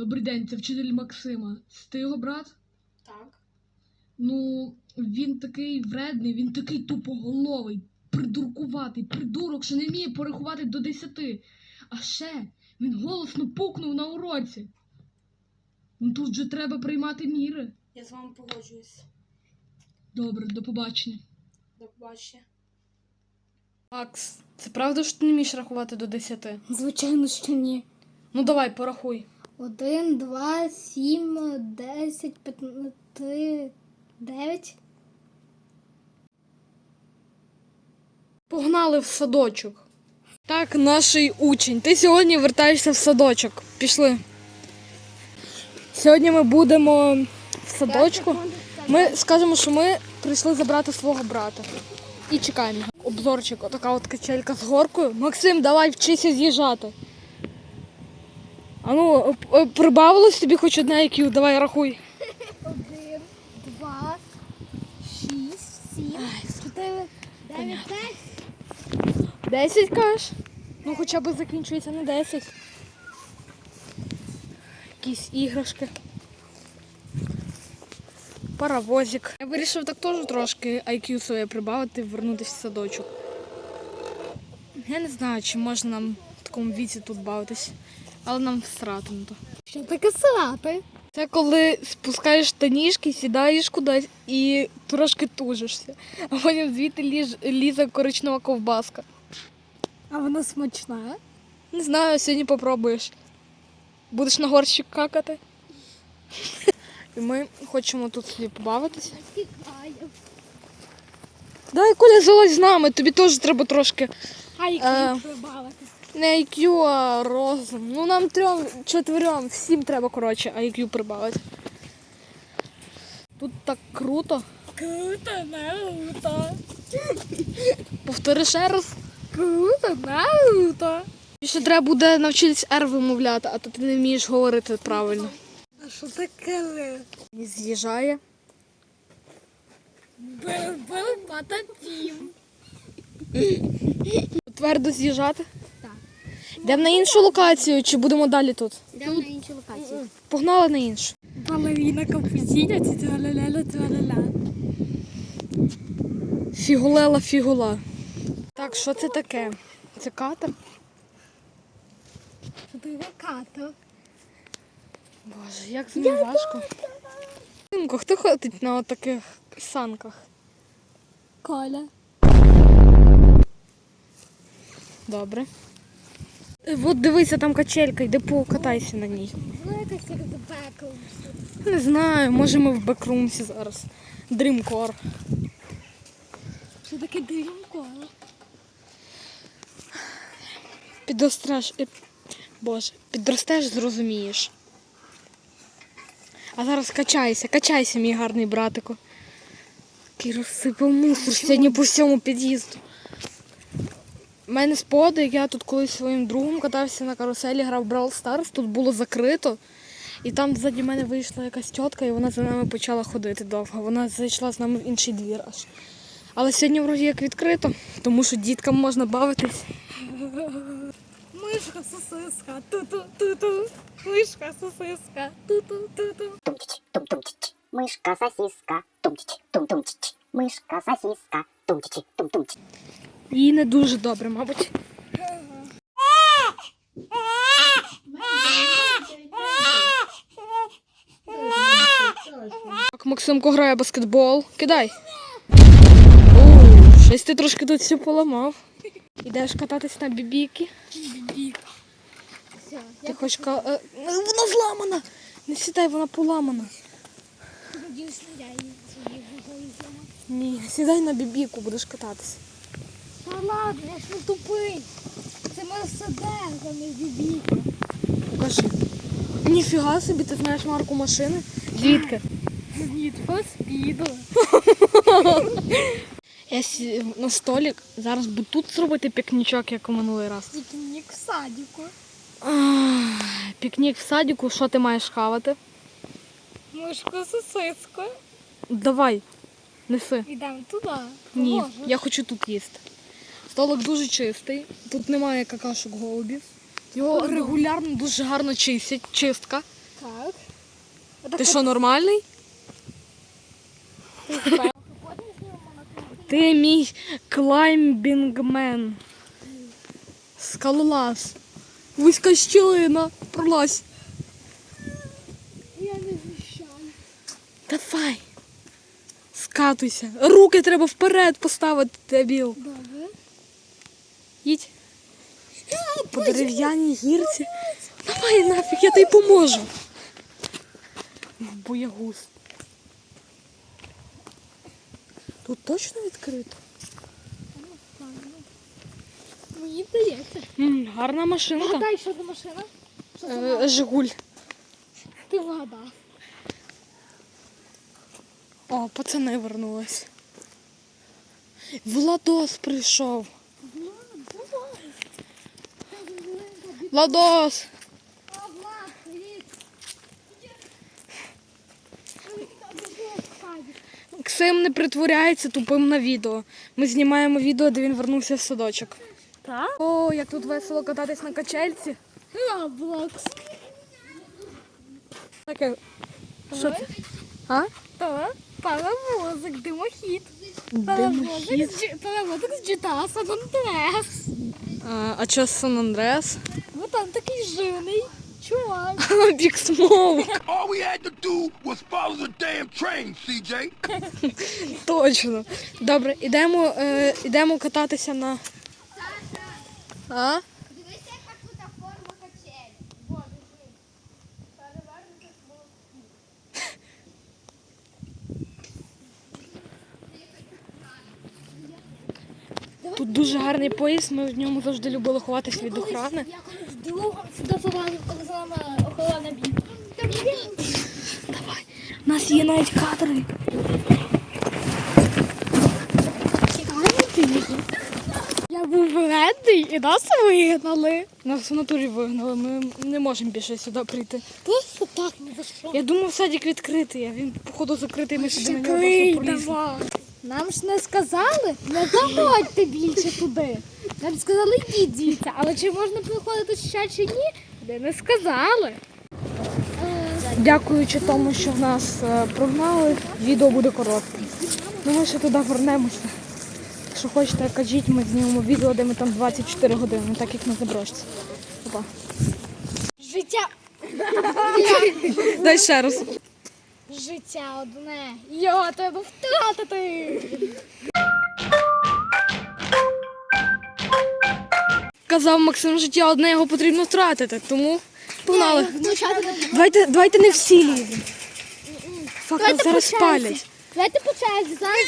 Добрий день, це вчитель Максима. Це ти його брат? Так. Ну, він такий вредний, він такий тупоголовий, придуркуватий, придурок, що не вміє порахувати до десяти. А ще він голосно пукнув на уроці. Ну тут же треба приймати міри. Я з вами погоджуюсь. Добре, до побачення. До побачення. Макс, це правда, що ти не вмієш рахувати до десяти? Звичайно, що ні. Ну давай, порахуй. Один, два, сім, десять, п'ятнадцять, дев'ять. Погнали в садочок. Так, наш учень. Ти сьогодні вертаєшся в садочок. Пішли. Сьогодні ми будемо в садочку. Ми скажемо, що ми прийшли забрати свого брата. І чекаємо. Обзорчик, отака от качелька з горкою. Максим, давай вчися з'їжджати. А ну, е, прибавилось тобі хоч одне IQ, давай рахуй. Один, два, шість, сім, чотири, дев'ять, п'ять. Десять кажеш? Ну хоча б закінчується на 10. Якісь іграшки. Паровозик. Я вирішив так теж трошки IQ своє прибавити, вернутися в садочок. Я не знаю, чи можна нам в такому віці тут бавитись, але нам всрати на то. Що таке сирати? Це коли спускаєш штанішки, сідаєш кудись і трошки тужишся, а потім звідти ліж, лізе коричнева ковбаска. А вона смачна. Не знаю, сьогодні попробуєш. Будеш на горщик какати. І ми хочемо тут собі побавитися. Дай Коля залазь з нами, тобі теж треба трошки А Е. які прибавити? Не IQ, а розум. Ну нам трьом, чотирьом, всім треба, коротше, IQ прибавити. Тут так круто. Круто, науто. Повтори ще раз. Круто, науто. І ще треба буде навчитись R вимовляти, а то ти не вмієш говорити правильно. А що таке? І з'їжджає. Бил-бил пататім. Твердо з'їжджати. Так. Йдемо на іншу локацію, чи будемо далі тут? Йдемо на інші локації. Погнали на іншу. Балеріна капузіня, ці траля-ля, траля-ля. Фігулела, фігула. Так, що це таке? Це катер? Це таке като. Боже, як з ним важко. Синку, хто ходить на таких санках? Коля. Добре. Е, От дивися, там качелька, йди покатайся на ній. Як. Не знаю, може ми в бекрумсі зараз. Дрімкор. Що таке димко? Підростеш. Боже, підростеш, зрозумієш. А зараз качайся, качайся, мій гарний братику. Який розсипав мусор сьогодні по всьому під'їзду. У мене споди, я тут колись своїм другом катався на каруселі, грав Brawl Stars, тут було закрито. І там ззаді мене вийшла якась тітка, і вона за нами почала ходити довго. Вона зайшла з нами в інший двір аж. Але сьогодні вроді як відкрито, тому що діткам можна бавитись. Мишка сосиска. Ту-ту-ту-ту. Мишка сосиска. Ту-ту-ту-ту. Тумтич, тум-тумтич, мышка сосиска, тумтич, тум-тумтич, мышка сосиска, тумтич, тум-тумтич. Їй не дуже добре, мабуть. Так, Максимко грає баскетбол. Кидай. О, щось ти трошки тут все поламав. Ідеш кататись на бібіки. Бібік. Все, Ти хочеш ка... е, Вона зламана! Не сідай, вона поламана. Ні, сідай на бібіку, будеш кататися. Та ладно, я ж не тупий. Це Мерседес, а не бібіка. Покажи. Ніфіга собі, ти знаєш марку машини? Звідки? Ні, по спіду. Я сі... на столик. Зараз буду тут зробити пікнічок, як у минулий раз. Пікнік в садіку. Ах, Пікнік в садіку, що ти маєш хавати? Мишку сосиску. Давай, неси. Йдемо туди. Ні, Поможеш? я хочу тут їсти. Столик дуже чистий, тут немає какашок голубів. Його регулярно дуже гарно чистять, чистка. Так. Ти що, нормальний? Ти мій клаймбінгмен. Скалолаз. Вузька щілина. Пролазь. Я не вміщаю. Давай. Скатуйся. Руки треба вперед поставити, дебіл. Добре. Їдь. По дерев'яній гірці. Давай нафіг, я тобі поможу. Боягуз. Тут точно відкрито? Мені здається. М, гарна машинка. Гадай, що за машина? Що за Е, Жигуль. Ти вгадав. О, пацани вернулись. Владос прийшов. Владос! Ксим не притворяється тупим на відео. Ми знімаємо відео, де він вернувся в садочок. Так? О, як тут весело кататись на качельці. Роблокс. Таке. Що це? А? Так. Паровозик, димохід. Димохід. Паровозик з з GTA San Andreas. А, а що Сан Андреас? Там такий жирний чувак. Бік Смоук. All we had to do was follow the damn train, CJ. Точно. Добре, ідемо, е, ідемо кататися на. А? Дивися, яка тут форма качелі. Боже. Переважно Тут дуже гарний поїзд, ми в ньому завжди любили ховатись від охорони. Я другом сюди залазив, коли за нами охорона біг. У нас є навіть кадри. Я був вредний і нас вигнали. Нас в натурі вигнали, ми не можемо більше сюди прийти. Просто так, ні за що. Я думав, садик відкритий, а він, походу, закритий, ми сюди Закрий, давай. Нам ж не сказали, не заходьте більше туди. Нам сказали, йдіть звідси. Але чи можна приходити ще чи ні? Де не сказали. Дякуючи тому, що нас е, прогнали, відео буде коротке. Ну, ми ще туди вернемося. Якщо хочете, кажіть, ми знімемо відео, де ми там 24 години, так як на заброшці. Опа. Життя, Дай ще раз. Життя одне. Його треба втратити. Казав Максим, життя одне його потрібно втратити, тому погнали. Давайте, давайте не всі ліземо. Фак, нас Давайте зараз по спалять. Давайте по черзі, зараз.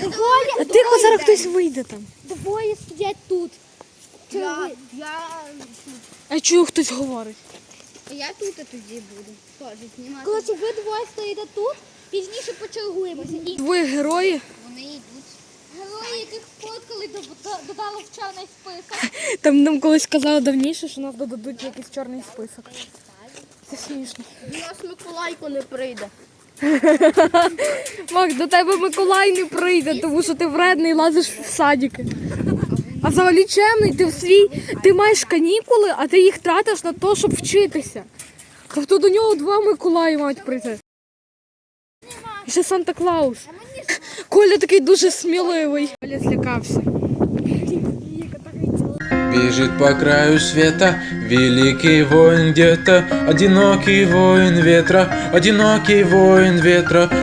Двоє, А тихо, зараз хтось вийде там. двоє сидять тут. Я, я, А я чую, хтось говорить. Я тут і тоді буду. Теж знімати. Коротше, ви двоє стоїте тут, пізніше почергуємося. І Двоє герої. Вони йдуть. герої, яких фоткали, дод- додали в чорний список. Там нам колись казали давніше, що нас додадуть якийсь чорний список. Це смішно. У нас Миколайко не прийде. Мак, до тебе Миколай не прийде, тому що ти вредний лазиш в садики. А взагалі чемний, ти в свій, ти маєш канікули, а ти їх тратиш на те, щоб вчитися. Тобто до нього два Миколаї мають прийти. І ще Санта Клаус. Коля такий дуже сміливий. Коля злякався. Бежит по краю света великий воин где-то, одинокий воин ветра, одинокий воин ветра.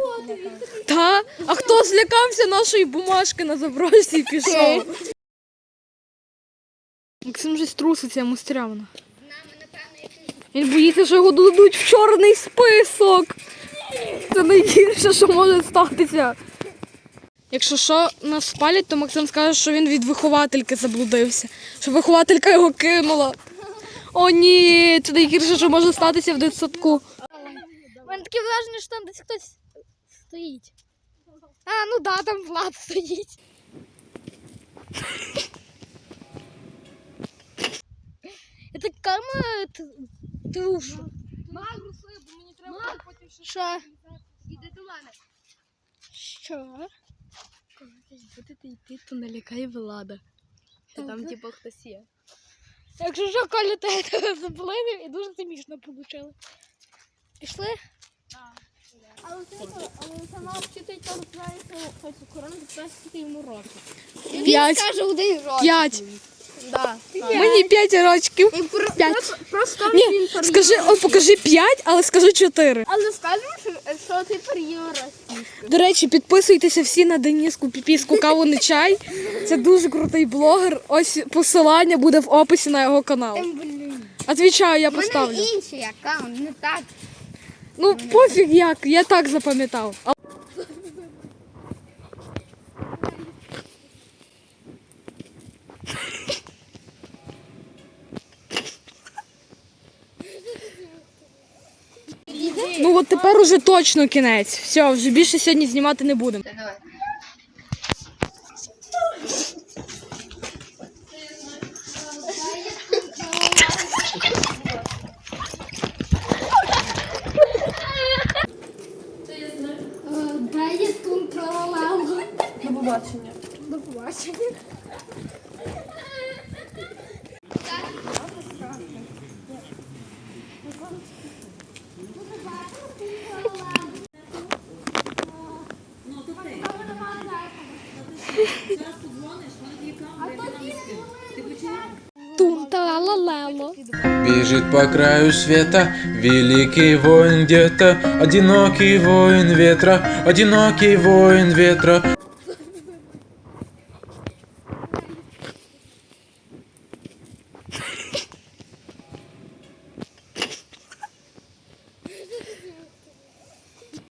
Та? А хто злякався нашої бумажки на заброшці і пішов? Максим вже струситься, йому стрямно. Він боїться, що його додадуть в чорний список. Це найгірше, що може статися. Якщо що нас спалять, то Максим скаже, що він від виховательки заблудився. Що вихователька його кинула. О, ні, це найгірше, що може статися в дитсадку. У мене таке враження, що там десь хтось стоїть. А, ну да, там Влад стоїть. Это камера трушу. Що? Іди до мене. Що? Будете йти, то налякай Влада. Там, типу, хтось є. Якщо що, Коля тебе заблинив і дуже смішно получилось. Пішли? Але це але сама вчителька розбирається хоч корона, то скільки йому років. П'ять. Каже один років. П'ять. Да. Мені п'ять рочків. П'ять. Просто Ні, скажи, о, покажи п'ять, але скажи чотири. Але скажемо, що, що ти пер'єра. До речі, підписуйтеся всі на Деніску Піпіску Каву не чай. Це дуже крутий блогер. Ось посилання буде в описі на його канал. Отвічаю, я У мене поставлю. інший аккаунт, не так. Ну пофіг як, я так запам'ятав. От тепер уже точно кінець. Все, вже більше сьогодні знімати не будемо. До побачення. До побачення. Тунтралалало. Бежит по краю света великий воин где-то, одинокий воин ветра, одинокий воин ветра.